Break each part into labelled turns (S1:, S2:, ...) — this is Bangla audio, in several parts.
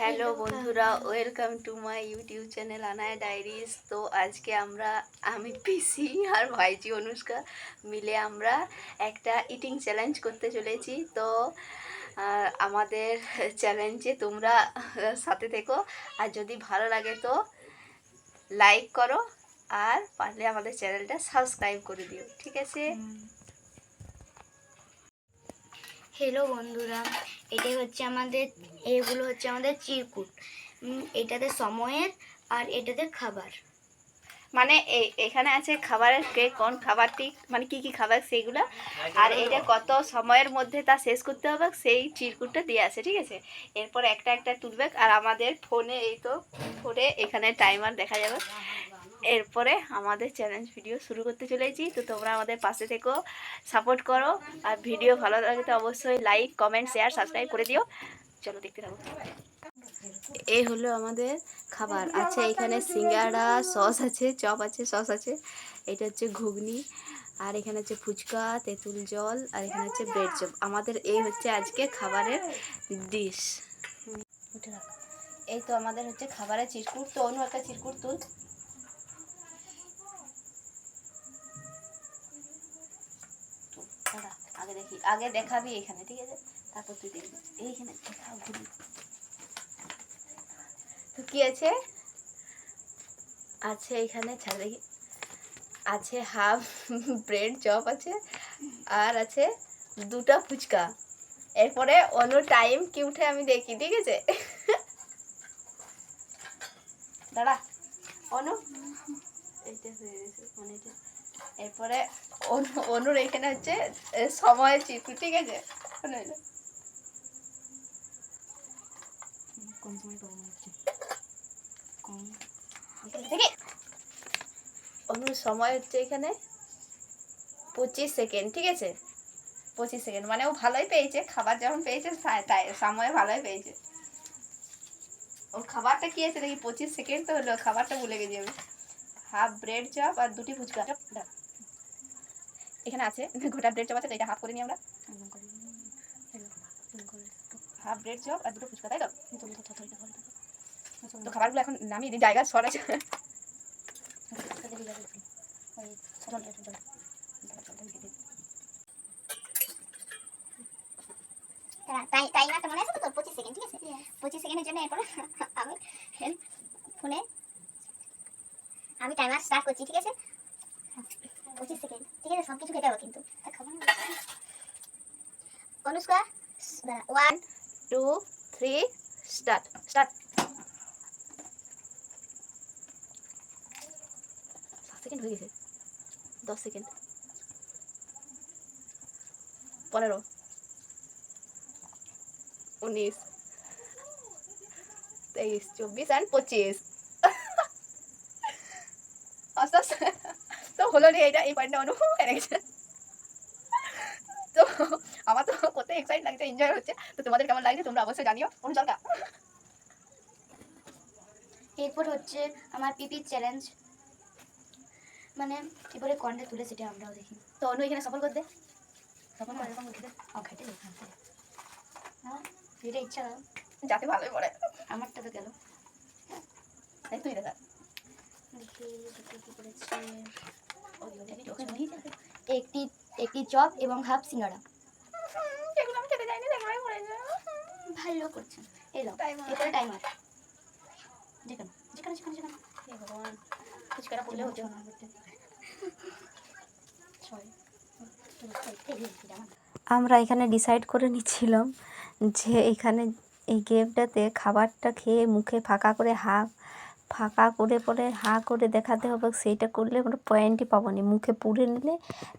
S1: হ্যালো বন্ধুরা welcome to my YouTube channel আনায় ডায়েরিজ তো আজকে আমরা আমি পিসি আর ভাইজি অনুষ্কা মিলে আমরা একটা ইটিং চ্যালেঞ্জ করতে চলেছি তো আমাদের চ্যালেঞ্জে তোমরা সাথে থেকো আর যদি ভালো লাগে তো লাইক করো আর পারলে আমাদের চ্যানেলটা সাবস্ক্রাইব করে দিও ঠিক আছে হ্যালো বন্ধুরা এটাই হচ্ছে আমাদের এগুলো হচ্ছে আমাদের চিরকুট এটাতে সময়ের আর এটাতে খাবার মানে এখানে আছে খাবারের কে কোন খাবারটি মানে কি কি খাবার সেইগুলো আর এটা কত সময়ের মধ্যে তা শেষ করতে হবে সেই চিরকুটটা দিয়ে আছে ঠিক আছে এরপর একটা একটা তুলবে আর আমাদের ফোনে এই তো ফোনে এখানে টাইমার দেখা যাবে এরপরে আমাদের চ্যালেঞ্জ ভিডিও শুরু করতে চলেছি তো তোমরা আমাদের পাশে থেকো সাপোর্ট করো আর ভিডিও ভালো তো অবশ্যই লাইক কমেন্ট শেয়ার সাবস্ক্রাইব করে দিও চলো দেখতে থাকো এই হলো আমাদের খাবার আচ্ছা এখানে সিঙ্গাড়া সস আছে চপ আছে সস আছে এটা হচ্ছে ঘুগনি আর এখানে হচ্ছে ফুচকা তেঁতুল জল আর এখানে হচ্ছে ব্রেড চপ আমাদের এই হচ্ছে আজকে খাবারের ডিশ এই তো আমাদের হচ্ছে খাবারের চিরকুট তো অন্য একটা চিরকুট তুল দেখি আগে দেখাবি এখানে ঠিক আছে তারপর তুই দেখবি এইখানে দেখা ঘুরি তো কি আছে আছে এখানে ছাড় দেখি আছে হাফ ব্রেড চপ আছে আর আছে দুটা ফুচকা এরপরে অন্য টাইম কি উঠে আমি দেখি ঠিক আছে দাঁড়া অনু এটা হয়ে গেছে মানে এরপরে অনুর এখানে হচ্ছে সময় চিকু ঠিক আছে অনুর সময় হচ্ছে এখানে পঁচিশ সেকেন্ড ঠিক আছে পঁচিশ সেকেন্ড মানে ও ভালোই পেয়েছে খাবার যখন পেয়েছে তাই সময় ভালোই পেয়েছে ওর খাবারটা কি আছে দেখি পঁচিশ সেকেন্ড তো হলো খাবারটা ভুলে গেছি আমি হাফ ব্রেড চপ আর দুটি ফুচকা এখানে আছে গোটা ব্রেড চপ আছে তো এটা হাফ করে নিই আমরা হাফ ব্রেড চপ আর দুটো ফুচকা তাই তো তো খাবারগুলো এখন নামিয়ে দিই জায়গা সর আছে তাই তো পঁচিশ সেকেন্ড ঠিক আছে পঁচিশ সেকেন্ডের জন্য আমি ফোনে আমি টাইমার স্টার্ট করছি ঠিক আছে পঁচিশ সেকেন্ড ঠিক আছে সব কিছু খেতে হবে কিন্তু Anushka one two three start start second হয়ে গেছে দশ সেকেন্ড পনেরো উনিশ তেইশ চব্বিশ অ্যান্ড পঁচিশ আস্তে আস্তে হলো না এইটা এই পয়েন্টটা অনু তো আমার তো কত এক্সাইট লাগছে এনজয় হচ্ছে তো তোমাদের কেমন লাগছে তোমরা অবশ্যই জানিও অনুচলকা এরপর হচ্ছে আমার পিপি চ্যালেঞ্জ মানে এবারে কন্টে তুলে সেটা আমরাও দেখি তো অনু এখানে সফল করতে তখন এরকম উঠে ও খেটে হ্যাঁ, যেটা ইচ্ছা যাতে ভালোই পড়ে আমারটা তো গেল হ্যাঁ, তাই তুই দেখা দেখি কি করেছে একটি একটি চপ এবং হাফ সিঙ্গারা ভালো করছেন এলো এটা টাইমার যেখানে যেখানে যেখানে যেখানে আমরা এখানে ডিসাইড করে নিচ্ছিলাম যে এখানে এই গেমটাতে খাবারটা খেয়ে মুখে ফাঁকা করে হাফ ফাঁকা করে পরে হা করে দেখাতে হবে সেইটা করলে আমরা পয়েন্টই পাবো না মুখে পুড়ে নিলে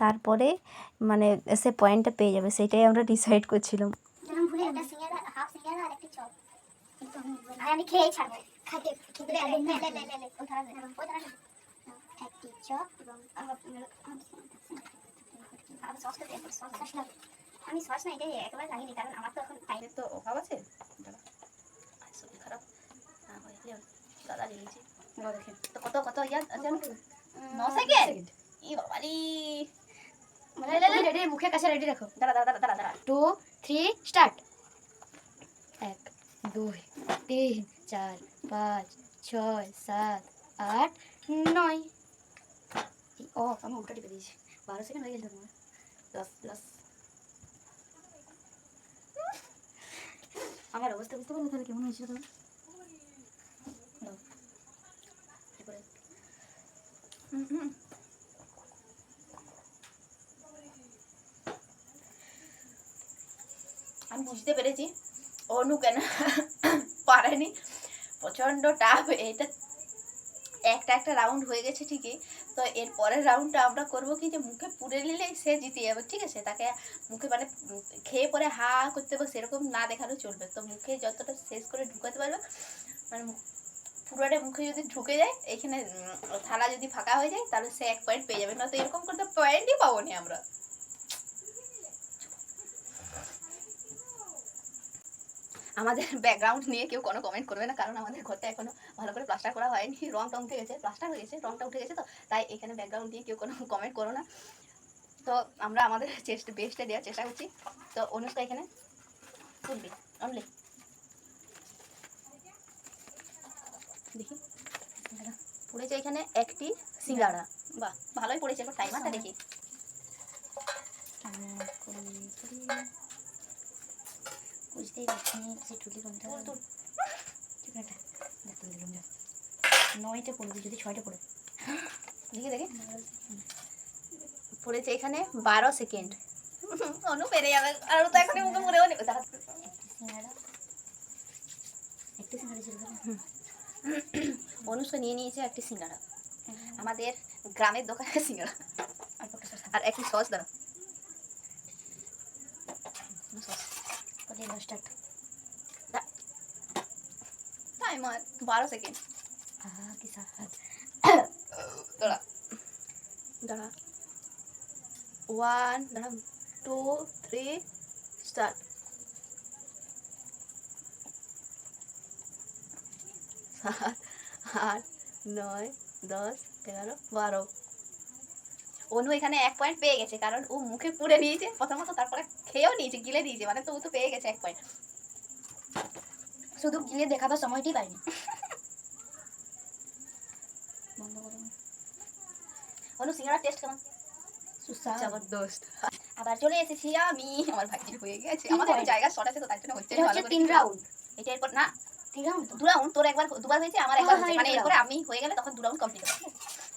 S1: তারপরে মানে সে পয়েন্টটা পেয়ে যাবে সেইটাই আমরা ডিসাইড করছিলাম আমি সস না এটা একবার লাগিনি কারণ আমার তো এখন টাইমের তো অভাব আছে দাদা দিয়েছি তো কত কত ইয়ার আচ্ছা, ন সেকেন্ড ই রেডি মানে মুখে কাছে রেডি রাখো দাঁড়া দাঁড়া দাঁড়া দাঁড়া টু থ্রি স্টার্ট এক দুই তিন চার পাঁচ ছয় সাত আট নয় ও আমি উল্টা টিপে দিয়েছি বারো সেকেন্ড হয়ে গেছে তোমার দশ দশ আমার অবস্থা বুঝতে পারলে তাহলে কেমন হয়েছিল তোমার Mm-hmm. আমি বুঝতে পেরেছি অনু কেন পারেনি প্রচণ্ড টাফ এটা একটা একটা রাউন্ড হয়ে গেছে ঠিকই তো এর পরের রাউন্ডটা আমরা করব কি যে মুখে পুড়ে নিলেই সে জিতে যাবে ঠিক আছে তাকে মুখে মানে খেয়ে পরে হা করতে হবে সেরকম না দেখালেও চলবে তো মুখে যতটা শেষ করে ঢুকাতে পারবে মানে পুরোটা মুখে যদি ঢুকে যায় এখানে থালা যদি ফাঁকা হয়ে যায় তাহলে সে এক পয়েন্ট পেয়ে যাবে না তো এরকম করতে পয়েন্টই পাবো না আমরা আমাদের ব্যাকগ্রাউন্ড নিয়ে কেউ কোনো কমেন্ট করবে না কারণ আমাদের ঘরটা এখনো ভালো করে প্লাস্টার করা হয়নি রংটা উঠে গেছে প্লাস্টার হয়ে গেছে রংটা উঠে গেছে তো তাই এখানে ব্যাকগ্রাউন্ড নিয়ে কেউ কোনো কমেন্ট করো না তো আমরা আমাদের চেষ্টা বেস্টে দেওয়ার চেষ্টা করছি তো অনুষ্কা এখানে তুলবি অনলি দেখি পড়েছে এখানে একটি সিঙ্গাড়া বাহ ভালোই পড়েছে একটু টাইমারটা দেখি হ্যাঁ, নয়টা পড়বে যদি ছয়টা পড়ে দেখি দেখি পড়েছে এখানে বারো সেকেন্ড অনু পেরে যাবে আর তো এখনই মুখে মরেও নেবে একটা সিঙ্গাড়া ছিল অনুষ্ঠান নিয়ে নিয়েছে একটি সিঙ্গাড়া হ্যাঁ। আমাদের গ্রামের দোকানের সিঙ্গাড়া আর একটি সস দাঁড়া বারো সেকেন্ড দাঁড়া ওয়ান দাঁড়া টু থ্রি স্টার্ট আট নয় দশ এগারো বারো অনু এখানে এক পয়েন্ট পেয়ে গেছে কারণ ও মুখে পুড়ে নিয়েছে প্রথমত তারপরে খেয়েও নিয়েছে গিলে দিয়েছে মানে তো তো পেয়ে গেছে এক পয়েন্ট শুধু গিলে দেখাবার সময়টি পাইনি অনু সিঙ্গারা টেস্ট কেমন জবরদস্ত আবার চলে এসেছি আমি আমার ভাইটির হয়ে গেছে আমাদের জায়গা শর্ট আছে তো তার জন্য হচ্ছে তিন রাউন্ড এটা এরপর না দু রাউন্ড তোর একবার দুবার হয়েছে আমার একবার হ্যাঁ, হয়েছে মানে এরপরে আমি হয়ে গেলে তখন দু রাউন্ড কমপ্লিট হবে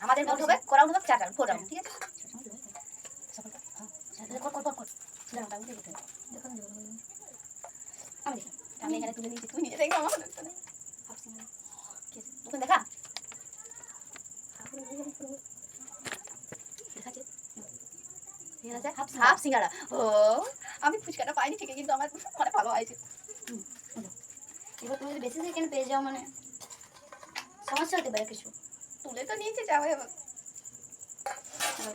S1: আমাদের মোট হবে হবে চার রাউন্ড ফোর রাউন্ড ঠিক আছে তুলে তুমি দেখা ও আমি ফুচকাটা পাইনি ঠিকই কিন্তু আমার মানে ভালো হয়েছে এবার তুমি যদি বেশি সেকেন্ড পেয়ে যাও মানে সমস্যা হতে পারে কিছু তুলে তো নিয়েছি যাবে এবার আমার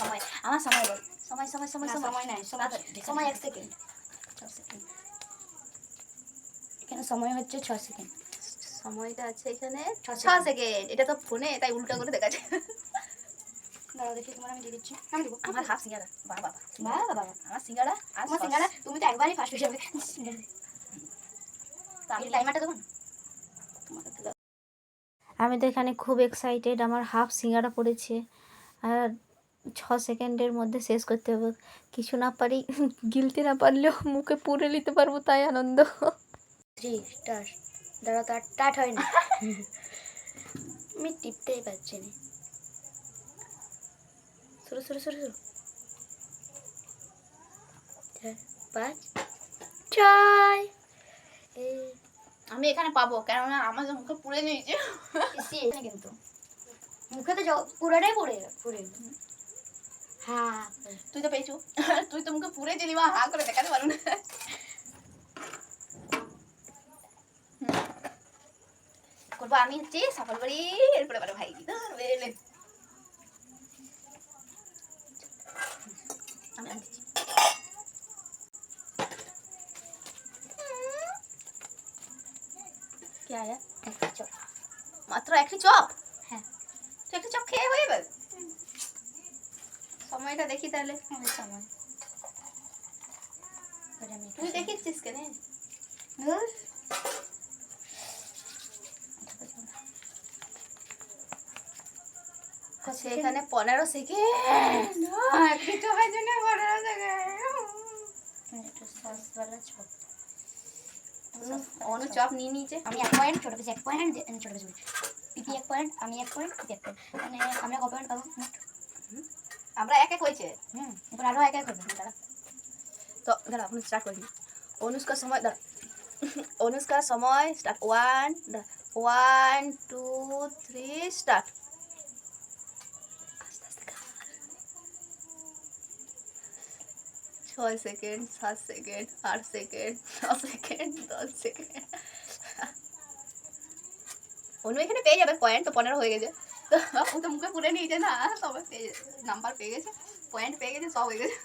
S1: সময় আমার সময় বল সময় সময় সময় সময় নাই আচ্ছা, সময় এক সেকেন্ড ছ সময় হচ্ছে ছ সেকেন্ড সময়টা আছে এখানে ছ সেকেন্ড এটা তো ফোনে তাই উল্টা করে দেখা যায় দাঁড়াও দেখি তোমার আমি দিয়ে দিচ্ছি আমি দেবো আমার হাফ বাবা বাবা আমার আমার তুমি তো একবারই ফার্স্ট হয়ে যাবে আমি তো এখানে খুব এক্সাইটেড আমার হাফ সিঙ্গারা পড়েছে আর ছ সেকেন্ডের মধ্যে শেষ করতে হবে কিছু না পারি গিলতে না পারলেও মুখে পুড়ে নিতে পারবো তাই আনন্দ থ্রি স্টার দাঁড়া তো আর টাট হয় না আমি টিপতেই পারছি না শুরু শুরু শুরু শুরু পাঁচ ছয় আমি এখানে পাবো কেননা আমার মুখে পুড়ে নিয়েছে কিন্তু মুখে তো পুরাটাই পড়ে পুড়ে হ্যাঁ তুই তো পেয়েছো তুই তো মুখে পুড়ে চিনি মা হা করে দেখাতে পারো না করবো আমি হচ্ছে সাফল বাড়ি এরপরে ভাই দিতে হয়েছে আমার তুই দেখেছিস কেন সেখানে পনেরো সেকেন্ড কিছু হয় জন্য পনেরো সেকেন্ড অনু চপ নিয়ে নিয়েছে আমি এক পয়েন্ট ছোট পিস এক পয়েন্ট ছোটো পিস পিপি এক পয়েন্ট আমি এক পয়েন্ট এক পয়েন্ট মানে আমরা ক পয়েন্ট পাবো আমরা এক এক হয়েছে হুম আরও এক এক হবে দাঁড়া তো দাঁড়া আপনি স্টার্ট করি অনুষ্কার সময় দাঁড়া অনুষ্কার সময় start one one two three start ছয় সেকেন্ড সাত সেকেন্ড আট সেকেন্ড ন সেকেন্ড দশ সেকেন্ড অনু এখানে পেয়ে যাবে পয়েন্ট তো পনেরো হয়ে গেছে ও তো মুখে পুরে নিয়েছে না নাম্বার পেয়ে গেছে পয়েন্ট পেয়ে গেছে সব হয়ে গেছে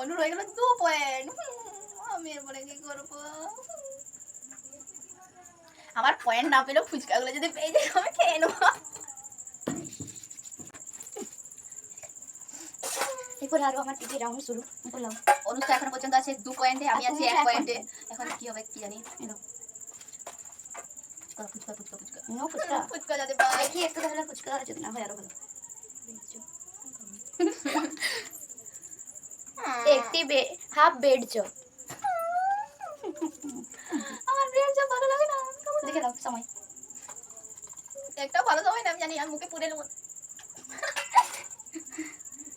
S1: অনুর হয়ে দু পয়েন্ট আমি এরপরে কি করবো আমার পয়েন্ট না পেলেও ফুচকাগুলো যদি পেয়ে যায় আমি খেয়ে এরপরে আরো আমার টিভি রাউন্ড শুরু বললাম অনুষ্ঠান এখন পর্যন্ত আছে দু পয়েন্টে আমি আছি এক পয়েন্টে এখন কি হবে কি জানি ফুচকা ফুচকা ফুচকা ফুচকা ফুচকা ফুচকা দেখি একটু ফুচকা আর যদি না হয় আরো ভালো একটি হাফ বেড চপ আমার ভালো লাগে না দেখে দাও সময় একটা ভালো সময় না আমি জানি আমি মুখে পুড়ে নেব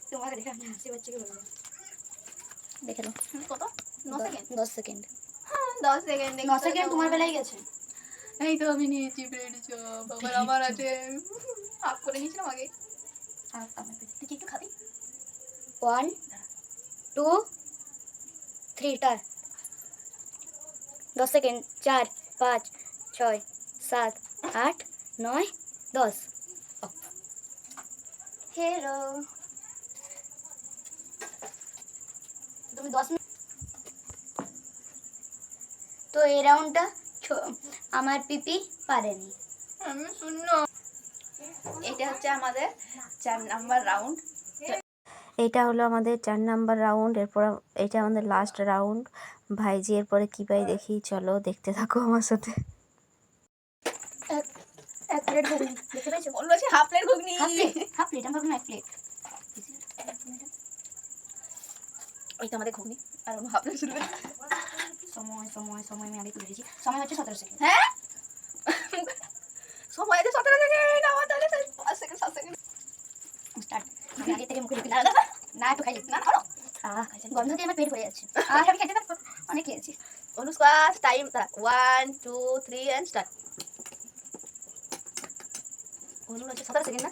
S1: তোমাকে দেখে আমি হাসি বলবো দেখে দাও কত সেকেন্ড 10 সেকেন্ড 10 সেকেন্ড সেকেন্ড তোমার বেলায় গেছে এই তো আমি নিয়েছি ব্রেড চপ আবার আমার আছে হাফ করে নিয়েছিলাম আগে তুই কি একটু খাবি ওয়ান টু থ্রি টার দশ সেকেন্ড চার পাঁচ ছয় সাত আট নয় দশ হ্যালো তুমি দশ তো এই রাউন্ডটা আমার পিপি পারেনি আমি শূন্য এটা হচ্ছে আমাদের চার নাম্বার রাউন্ড এটা হলো আমাদের চার নাম্বার রাউন্ড এরপর এটা আমাদের লাস্ট রাউন্ড ভাইজি এরপরে কী পাই দেখি চলো দেখতে থাকো আমার সাথে এক প্লেট ঘুগনি দেখতে পাইছো বললো হাফ প্লেট ঘুগনি হাফ প্লেট হাফ প্লেট আমার এক প্লেট এই আমাদের ঘুগনি আর অন্য হাফলে শুরু সময় সময় সময় আমি আগে তুলে দিয়েছি সময় হচ্ছে সতেরো সেকেন্ড হ্যাঁ সময় হচ্ছে সতেরো সেকেন্ড আমার তাহলে পাঁচ সেকেন্ড সাত সেকেন্ড স্টার্ট আগে থেকে মুখে ঢুকে না না একটু খাই না ধরো গন্ধ দিয়ে আমার পেট ভরে যাচ্ছে আর আমি খেতে থাকবো অনেক খেয়েছি Anushka time one two three and start Anu হচ্ছে সতেরো সেকেন্ড না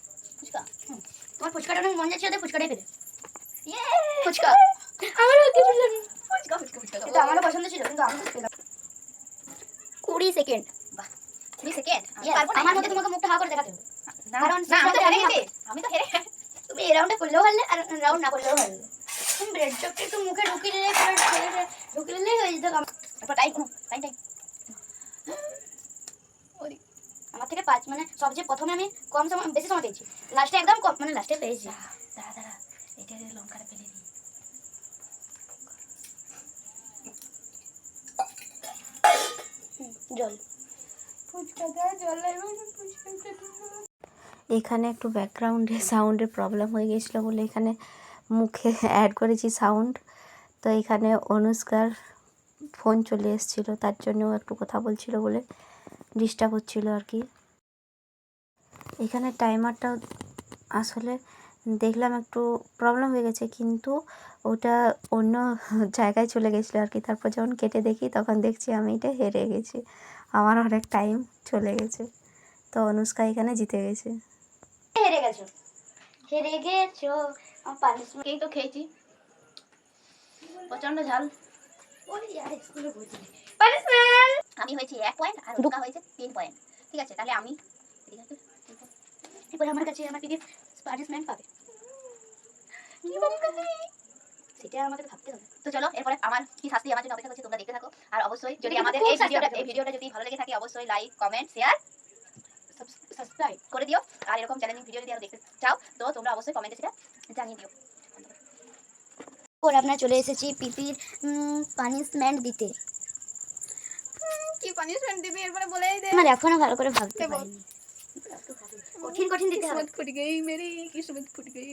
S1: তোমার ফুচকাটা অনেক মজা ছিল ফুচকাটাই পেলে ইয়ে! ফুচকা আমারও ফুচকা ফুচকা ফুচকা হ্যাঁ। ইয়ে, তুমি এই রাউন্ডে করলেও হারলে আর রাউন্ড না করলেও হারলে একটু মুখে ঢুকিয়ে দিলে ঢুকিয়ে দিলে আমার থেকে পাঁচ মানে সবচেয়ে প্রথমে আমি কম সময় বেশি সময় পেয়েছি লাস্টে একদম কম মানে লাস্টে পেয়েছি দাঁড়া দাঁড়া এটা লঙ্কাটা ফেলে দিই জল এখানে একটু ব্যাকগ্রাউন্ডে সাউন্ডের প্রবলেম হয়ে গেছিলো বলে এখানে মুখে অ্যাড করেছি সাউন্ড তো এখানে অনুষ্কার ফোন চলে এসেছিলো তার জন্য একটু কথা বলছিল বলে ডিস্টার্ব হচ্ছিলো আর কি এখানে টাইমারটা আসলে দেখলাম একটু প্রবলেম হয়ে গেছে কিন্তু ওটা অন্য জায়গায় চলে গেছিলো আর কি তারপর যখন কেটে দেখি তখন দেখছি আমি এটা হেরে গেছি আমার অনেক টাইম চলে গেছে তো অনুষ্কা এখানে জিতে গেছে হেরে গেছো হেরে গেছো পানিশমেন্ট তো খেয়েছি প্রচন্ড ঝাল পানিশমেন্ট আমি হয়েছি এক পয়েন্ট আর দুকা হয়েছে তিন পয়েন্ট ঠিক আছে তাহলে আমি এরপর আমার কাছে আমার দিদি পানিশমেন্ট পাবে সেটা ভাবতে হবে তো চলো এরপরে আমার কি শাস্তি আমার জন্য অপেক্ষা তোমরা দেখতে থাকো আর অবশ্যই যদি আমাদের এই ভিডিওটা এই ভিডিওটা যদি ভালো লেগে থাকে অবশ্যই লাইক কমেন্ট শেয়ার সাবস্ক্রাইব করে দিও আর এরকম চ্যালেঞ্জিং ভিডিও যদি আরো দেখতে চাও তো তোমরা অবশ্যই কমেন্টে সেটা জানিয়ে দিও আপনার চলে এসেছি পিপির পানিশমেন্ট দিতে পানিশমেন্ট দিবি এরপরে বলেই দে আমার এখনো ভালো করে ভাবতে পারিনি কঠিন কঠিন দিতে হবে ফুট গই মেরি কিসমত ফুট গই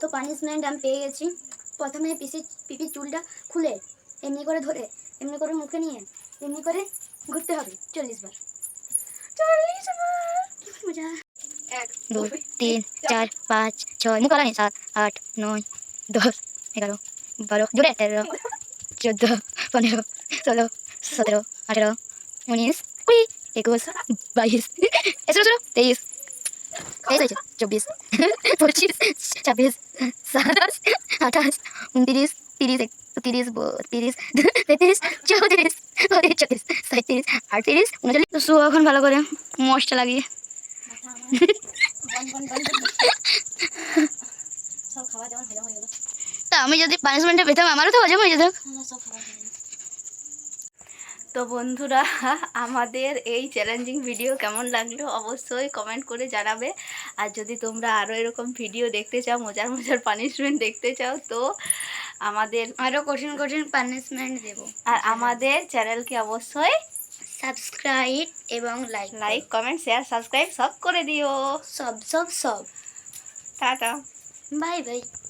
S1: তো পানিশমেন্ট আমি পেয়ে গেছি প্রথমে পিসি পিপির চুলটা খুলে এমনি করে ধরে এমনি করে মুখে নিয়ে এমনি করে ঘুরতে হবে চল্লিশ বার চল্লিশ মজা এক দুই তিন চার পাঁচ ছয় মুখ আলানি সাত আট নয় দশ এগারো বারো জুড়ে তেরো চোদ্দো পনেরো ষোলো সতেরো আঠেরো উনিশ কুড়ি একুশ বাইশ এছাড়া ছিল তেইশ চব্বিশ পঁচিশ আঠাশ উনত্রিশ তিরিশ তিরিশ চৌত্রিশ চল্লিশ আটত্রিশ উনচল্লিশ শু এখন ভালো করে মশটা লাগিয়ে তা আমি যদি পানিশমেন্টটা পেতাম আমারও তো হজম হয়ে যেত হ্যাঁ, তো বন্ধুরা আমাদের এই চ্যালেঞ্জিং ভিডিও কেমন লাগলো অবশ্যই কমেন্ট করে জানাবে আর যদি তোমরা আরও এরকম ভিডিও দেখতে চাও মজার মজার পানিশমেন্ট দেখতে চাও তো আমাদের আরও কঠিন কঠিন পানিশমেন্ট দেব আর আমাদের চ্যানেলকে অবশ্যই সাবস্ক্রাইব এবং like like comment share subscribe সব করে দিও সব সব সব টাটা বাই বাই